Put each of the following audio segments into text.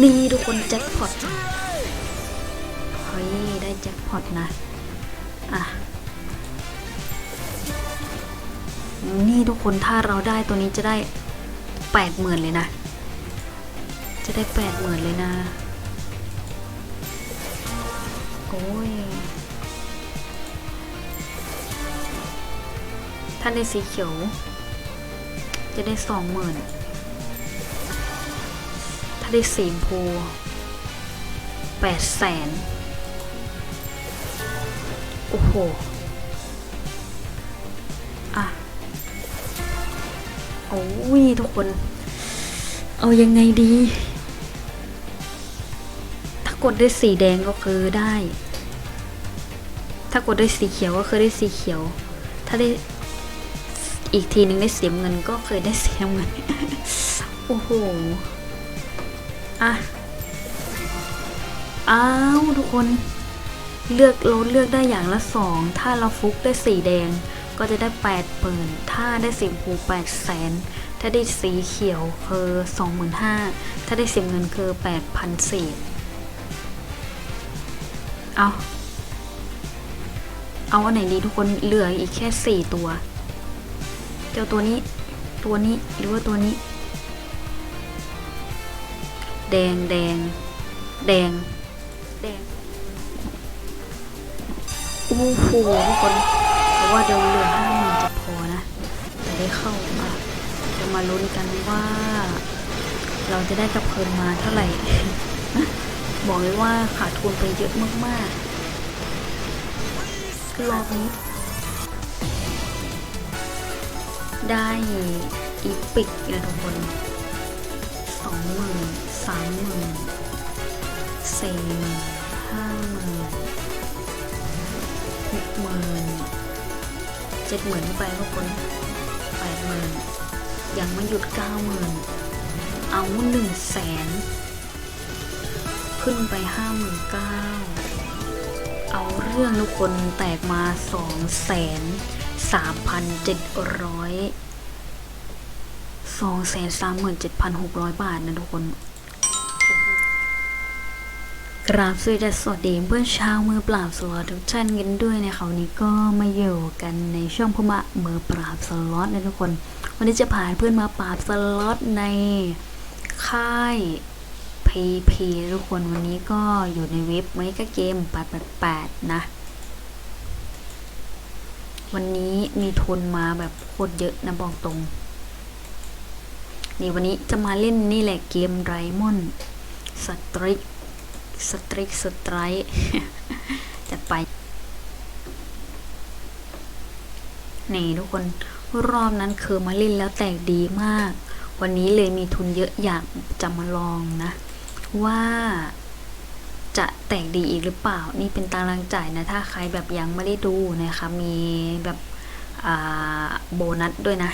นี่ทุกคนแจ็คพอตเฮ้ยได้แจ็คพอตนะ อะ นี่ทุกคนถ้าเราได้ตัวนี้จะได้แปดหมื่นเลยนะ จะได้แปดหมื่นเลยนะ โอ้ย ถ้าได้สีเขียว จะได้สองหมื่น ได้สีชมพูแปดแสนโอ้โห อะ โอ้ยทุกคน เอายังไงดี ถ้ากดได้สีแดงก็คือได้ ถ้ากดได้สีเขียวก็คือได้สีเขียว ถ้าได้อีกทีนึงได้สีน้ำเงินก็เคยได้สีน้ำเงิน โอ้โห อะ อ้าว ทุกคน เลือกเราเลือกได้อย่างละสอง ถ้าเราฟุกได้สีแดง ก็จะได้แปดหมื่นถ้าได้สีชมพูแปดแสน ถ้าได้สีเขียวคือสองหมื่นห้า ถ้าได้สีเงินคือแปดพันสี่เอาเอาอันไหนดีทุกคนเหลืออีกแค่สี่ตัว เจ้าตัวนี้ ตัวนี้หรือว่าตัวนี้ แดงแดงแดงแดงโอ้โหทุกคนเพราะว่าเดี๋ยวเหลือห้าหมื่นจะพอนะจะได้เข้ามาจะมาลุ้นกันว่า เราจะได้กระเพลินมาเท่าไหร่บอกเลยว่าขาดทุนไปเยอะมากๆรอบนี้ได้อีปิกนะทุกคน องหมื่นสามหมื่นสี่หมื่นห้าหมื่นหกหมื่นเจ็ดหมื่นไปทุกคนแปดหมื่นยังไม่หยุดเก้าหมื่นเอาหนึ่งแสนขึ้นไปห้าหมื่นเก้าเอาเรื่องทุกคนแตกมาสองแสนสามพันเจ็ดร้อย สองแสนสามหมื่นเจ็ดพันหกร้อยบาทนะทุกคน กราบสวัสดีสวัสดีเพื่อนชาวมือปราบสล็อตทุกท่านกันด้วยในะคะวันนี้ก็มาอยู่กันในช่องพมะมือปราบสล็อตนะทุกคน วันนี้จะพาเพื่อนมาปราบสล็อตในค่ายพีพีทุกคนวันนี้ก็อยู่ในเว็บไมกเกม 888 นะ วันนี้มีทุนมาแบบโคตรเยอะนะบอกตรง นี่วันนี้จะมาเล่นนี่แหละเกมไรมอนสตริกสตริกสไตรจัดไป นี่ทุกคนรอบนั้นคือมาเล่นแล้วแตกดีมาก วันนี้เลยมีทุนเยอะอยากจะมาลองนะ ว่าจะแตกดีอีกหรือเปล่า นี่เป็นตารางจ่ายนะ ถ้าใครแบบยังไม่ได้ดูนะคะ มีแบบโบนัสด้วยนะ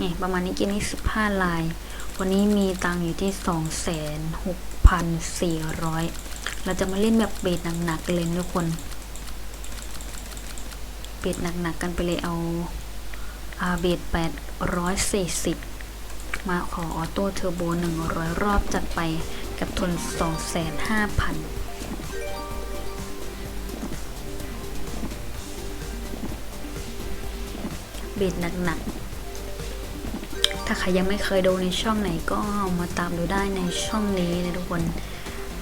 นี่ประมาณนี้กมนี้15ลาย วันนี้มีตังอยู่ที่สองแสนหกพันสี่ร้อยเราจะมาเล่นแบบเบสหนักๆเลยทุกคนเบสหนักๆกันไปเลยเอาอาเบสแปดร้อยสี่สิบมาขอออโต้เทอร์โบหนึ่งร้อยรอบจัดไปกับทุนสองแสนห้าพันเบสหนักๆ ถ้าใครยังไม่เคยดูในช่องไหนก็มาตามดูได้ในช่องนี้นะทุกคน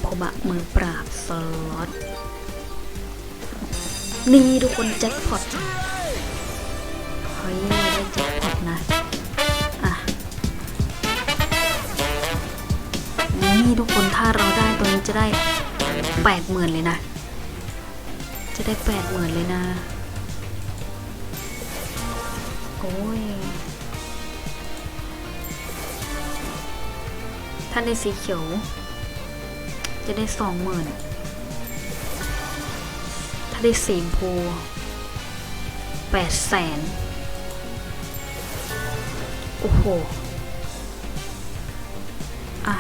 พบะมือปราบสล็อตนี่ทุกคนแจ็คพอตเฮ้ยได้แจ็คพอตนะอะนี่ทุกคนถ้าเราได้ตัวนี้จะได้แปดหมื่นเลยนะ จะได้แปดหมื่นเลยนะ โอ้ย ถ้าได้สีเขียว จะได้สองหมื่นถ้าได้สีพูแปดแสนโอ้โห อะ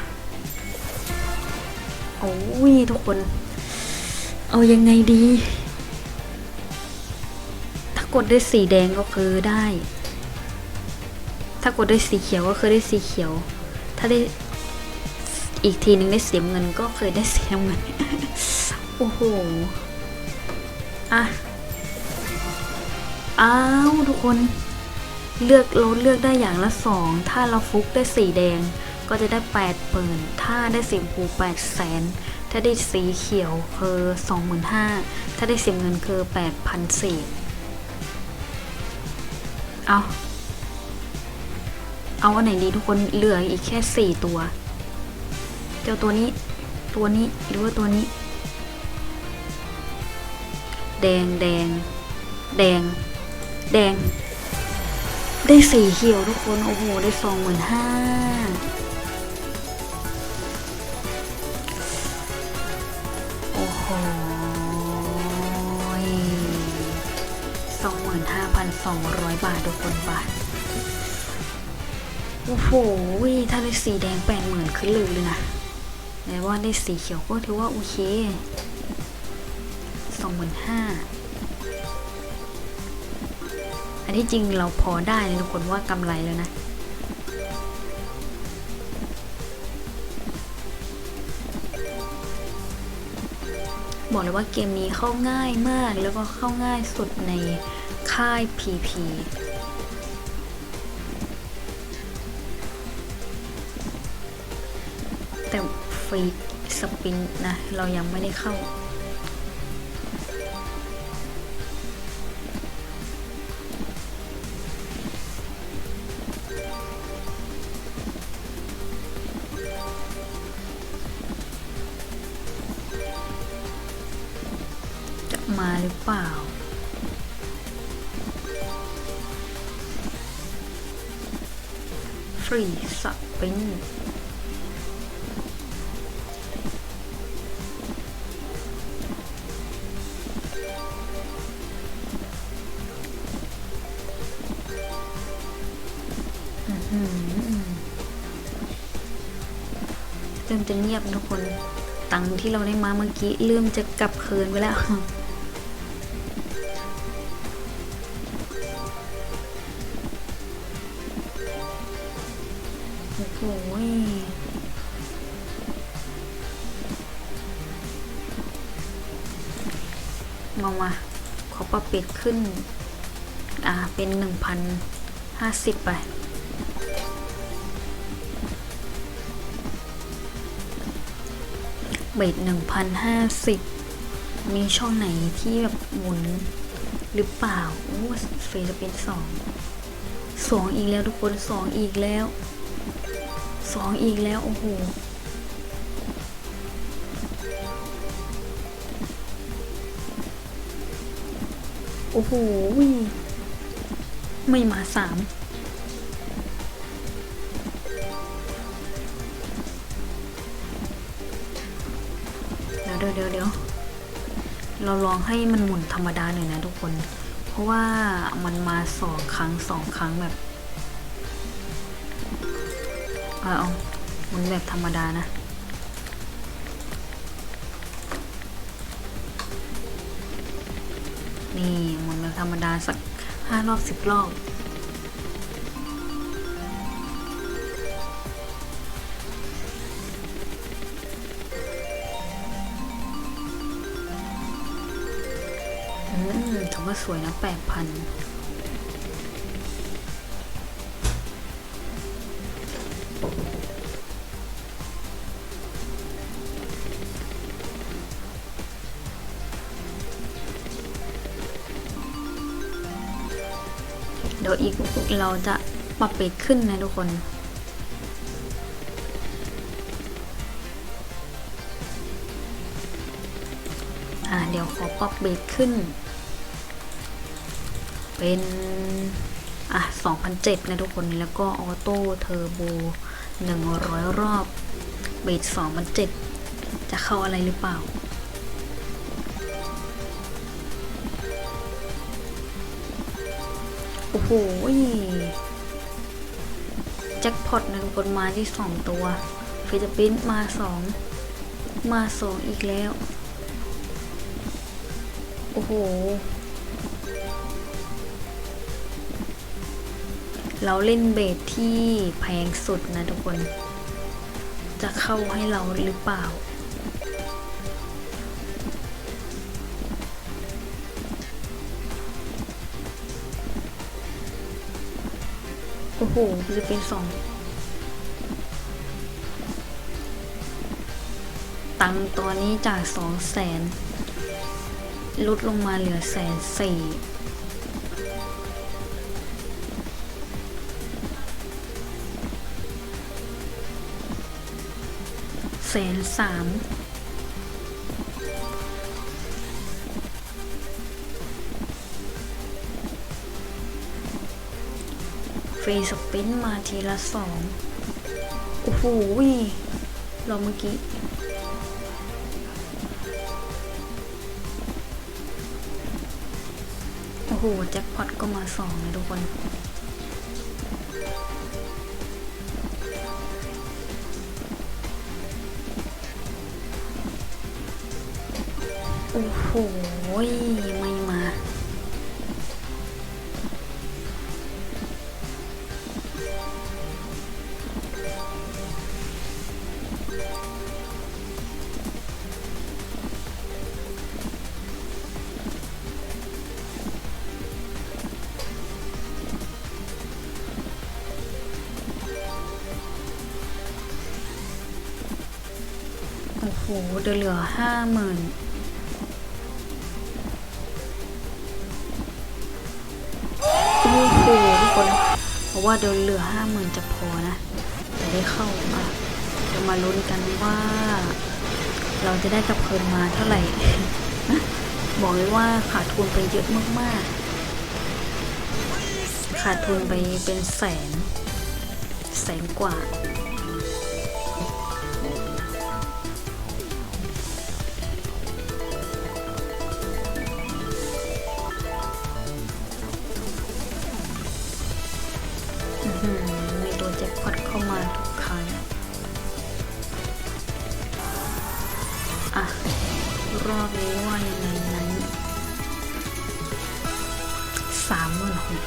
โอ้ยทุกคน เอายังไงดี ถ้ากดได้สีแดงก็คือได้ ถ้ากดได้สีเขียวก็คือได้สีเขียว ถ้าได้ อีกทีหนึ่งได้เสียเงินก็เคยได้เสียเงิน โอ้โห อะ อ้าวทุกคน เลือกเราเลือกได้อย่างละสอง ถ้าเราฟุกได้สีแดง ก็จะได้แปดหมื่นถ้าได้สีชมพูแปดแสน ถ้าได้สีเขียวคือสองหมื่นห้า ถ้าได้สีเงินคือแปดพันสี่เอาเอาอันไหนดีทุกคนเหลืออีกแค่สี่ตัว เจ้าตัวนี้ ตัวนี้หรือว่าตัวนี้ แดงแดง แดง แดง ได้สีเขียวทุกคน โอ้โห ได้สองหมื่นห้าโอ้โหสองหมื่นห้าพันสองร้อยบาททุกคนบาทโอ้โหถ้าได้สีแดงแปดหมื่นขึ้นเลยเลยนะ แต่ว่าได้สีเขียวก็ถือว่าโอเคสองหมื่นห้าอันที่จริงเราพอได้นะทุกคนว่ากำไรแล้วนะบอกเลยว่าเกมนี้เข้าง่ายมากแล้วก็เข้าง่ายสุดในค่าย PP ฟรีสปินนะ เรายังไม่ได้เข้า จะมาหรือเปล่าฟรีสปิน ริ่มจะเงียบทุกคน ตังที่เราได้มาเมื่อกี้เริ่มจะกลับคืนไปแล้ว โอ้โหมามาขอปรับเปลี่ยนขึ้น อ่า เป็นหนึ่งพันห้าสิบไป เบทหนึ่งพันห้าสิบมีช่องไหนที่แบบหมุนหรือเปล่าโอ้เฟซจะเป็นสองสองอีกแล้วทุกคนสองอีกแล้วสองอีกแล้ว โอ้โหโอ้โหไม่มาสาม ดี๋ยวเดี๋ยวเดี๋ยวเราลองให้มันหมุนธรรมดาหน่อยนะทุกคน เพราะว่ามันมาสองครั้งสองครั้งแบบเอาเอาหมุนแบบธรรมดานะนี่หมุนแบบธรรมดาสักห้ารอบสิบรอบ มถือว่าสวยนะแปดพันเดี๋ยวอีกเราจะปรับเปรตขึ้นนะทุกคนอ่าเดี๋ยวขอปรับเบรกขึ้น เป็นอะ2,007 นะทุกคน แล้วก็ออโต้เทอร์โบ 100 รอบ เบรก2,007 จะเข้าอะไรหรือเปล่า โอ้โหแจ็คพอตนะทุกคนมาที่สองตัวฟิลิปปินส์มาสองมาสองอีกแล้ว โอ้โห เราเล่นเบสที่แพงสุดนะทุกคน จะเข้าให้เราหรือเปล่า โอ้โห จะเป็นสอง ตังค์ตัวนี้จากสองแสนลดลงมาเหลือแสนสี่ แสนสามฟรีสปินมาทีละสองโอ้โหเราเมื่อกี้โอ้โหแจ็คพอตก็มาสองเลยทุกคน อ้โหไม่มา โอ้โหเดือเหลือห้าหมื่น ว่าเดินเหลือห้าหมื่นจะพอนะจะได้เข้ามาจะมาลุ้นกันว่า เราจะได้กับเพลินมาเท่าไหร่บอกเลยว่าขาดทุนไปเยอะมากๆ ขาดทุนไปเป็นแสน แสนกว่า มีตัวแจ็คพอตเข้ามาทุกครั้งอะ รอบนี้ว่ายังไงนั้นสามหมื่นหก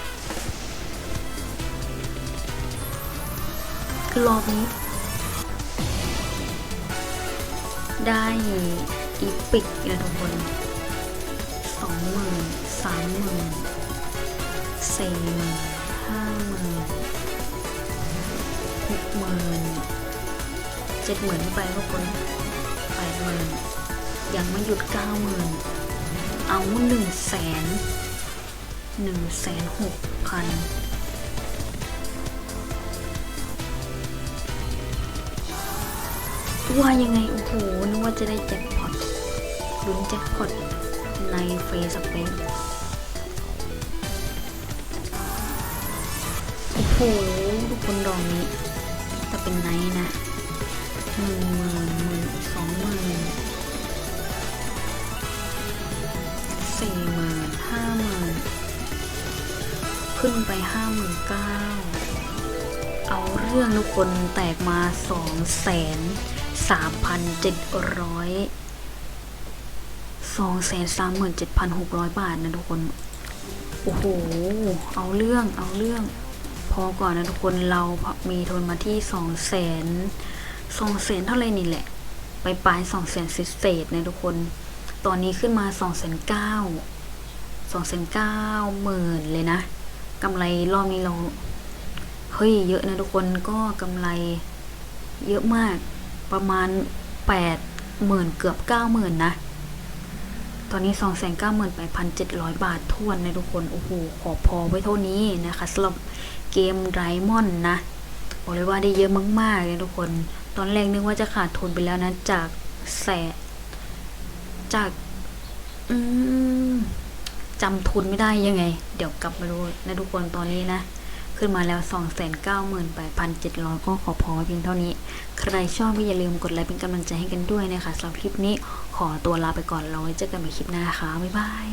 รอบนี้ ได้อีปิกนะทุกคนสองหมื่นสามหมื่นสี่หมื่น หมื่นเจ็ดหมื่นไปทุกคนแปดหมื่นยังไม่หยุดเก้าหมื่นเอาหนึ่งแสนหนึ่งแสนหกพันว่ายังไง โอ้โหนึกว่าจะได้แจ็คพอตลุ้นแจ็คพอตในเฟซเปนโอ้โหทุกคนดองนี้ เป็นไนท์นะหนึ่งหมื่นหมื่นสองหมื่นสี่หมื่นห้าหมื่นขึ้นไปห้าหมื่นเก้าเอาเรื่องทุกคนแตกมาสองแสนสามพันเจ็ดร้อยสองแสนสามหมื่นเจ็ดพันหกร้อยบาทนะทุกคน โอ้โห เอาเรื่อง เอาเรื่อง พอก่อนนะทุกคนเรามีทุนมาที่สองแสนสองแสนเท่าไรนี่แหละ ไปปลายสองแสนเศษนะทุกคน ตอนนี้ขึ้นมาสองแสนเก้าสองแสนเก้าหมื่นเลยนะกำไรรอบนี้เราเฮ้ยเยอะนะทุกคนก็กำไรเยอะมากประมาณแปดหมื่นเกือบเก้าหมื่นนะตอนนี้ 2 9 8 7 0 0 บาททวนนะทุกคน โอ้โห ขอพอไว้เท่านี้นะคะสำหรับ เกมไรมอนนะบอกเลยว่าได้เยอะมากๆเลยทุกคน ตอนแรกนึกว่าจะขาดทุนไปแล้วนะจากแสจากอืจำทุนไม่ได้ยังไง เดี๋ยวกลับมาดูนะทุกคนตอนนี้นะ ขึ้นมาแล้ว 298,700 ก็ขอพอเพียงเท่านี้ ใครชอบก็อย่าลืมกดไลค์เป็นกำลังใจให้กันด้วยนะคะสำหรับคลิปนี้ขอตัวลาไปก่อนเราไว้เจอกันใหม่คลิปหน้าค่ะ บ๊ายบาย